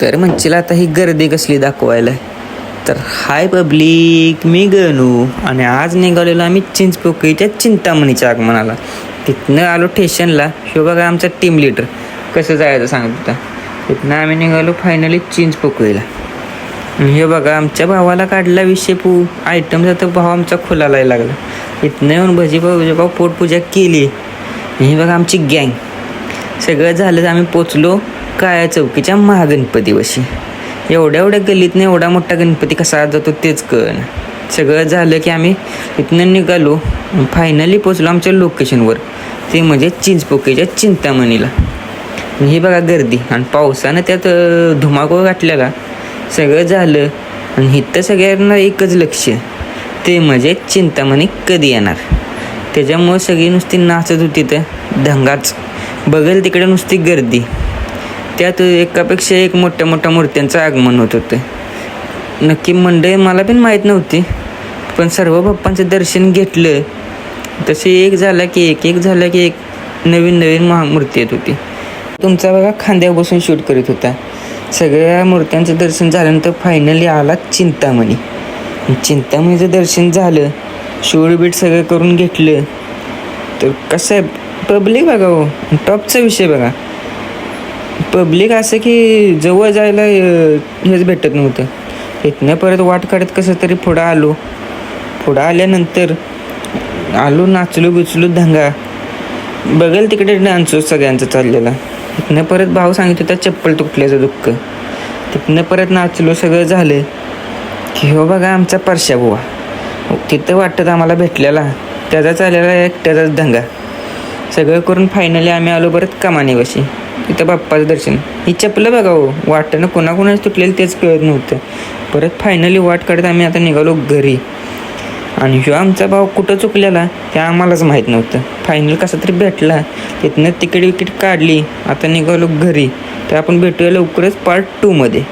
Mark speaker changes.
Speaker 1: तर म्हणशील आता ही गर्दी कसली दाखवायला? तर हाय पब्लिक मी गणू. आणि आज निघालेलो आम्ही चिंचपोकळीच्या चिंतामणीच्या आगमनाला. तिथनं आलो स्टेशनला. हे बघा आमचा टीम लिडर कसं जायचं सांगत होता. तिथनं आम्ही निघालो फायनली चिंचपोकळीला. हे बघा आमच्या भावाला काढला विषय पू. आयटमचा तर भाव आमचा खोलायला लागला. इथनं येऊन भजीभाऊ भजीभाऊ पोटपूजा केली. हे बघा आमची गँग सगळं झालं तर आम्ही पोचलो. काळ्या चौकीच्या महागणपतीवशी एवढ्या एवढ्या गल्लीतनं एवढा मोठा गणपती कसा जातो तेच कळण सगळं झालं की आम्ही इथनं निघालो फायनली पोचलो आमच्या लोकेशनवर ते म्हणजे चिंचपोकेच्या चिंतामणीला. ही बघा गर्दी. आणि पावसानं त्यात धुमाकूळ घातलेला. सगळं झालं. आणि इथं सगळ्यांना एकच लक्ष. ते म्हणजे चिंतामणी कधी येणार? त्याच्यामुळं सगळी नुसती नाचत होती तर दंगाच बघेल तिकडे नुसती गर्दी. त्यात एकापेक्षा एक मोठ्या मोठ्या मूर्त्यांचं आगमन होत होतं. नक्की मंडळी मला पण माहीत नव्हती पण सर्व बाप्पांचं दर्शन घेतलं. तसे एक झाला की एक एक झाला की एक नवीन नवीन महामूर्ती येत होती. तुमचा बघा खांद्यावर बसून शूट करीत होता. सगळ्या मूर्त्यांचं दर्शन झाल्यानंतर फायनली आला चिंतामणी. चिंतामणीचं दर्शन झालं शूट बीट सगळं करून घेतलं. तर कसं आहे पब्लिक बघा हो टॉपचा विषय बघा. पब्लिक असं की जवळ जायला हेच भेटत नव्हतं. इथनं परत वाट काढत कसं तरी पुढं आलो. पुढं आल्यानंतर आलो नाचलो बिचलो दंगा. बघेल तिकडे डान्स सगळ्यांचा चाललेला. इथनं परत भाऊ सांगित होता चप्पल तुटल्याचं दुःख. तिथनं परत नाचलो सगळं झालं. की हो बघा आमचा परशा बुवा. तिथं वाटतं आम्हाला भेटलेला. त्याचा चाललेला एकट्याचाच दंगा. सगळं करून फायनली आम्ही आलो परत कमानीवशी. तिथं बाप्पाचं दर्शन. ही चपलं बघा हो वाटणं कोणाकोणाच तुटलेलं तेच कळत नव्हतं. परत फायनली वाट काढत आम्ही आता निघालो घरी. आणि ह्यो आमचा भाव कुठं चुकलेला हे आम्हालाच माहीत नव्हतं. फायनल कसा तरी भेटला. तिथनं तिकीट विकीट काढली. आता निघालो घरी. तर आपण भेटूया लवकरच पार्ट टूमध्ये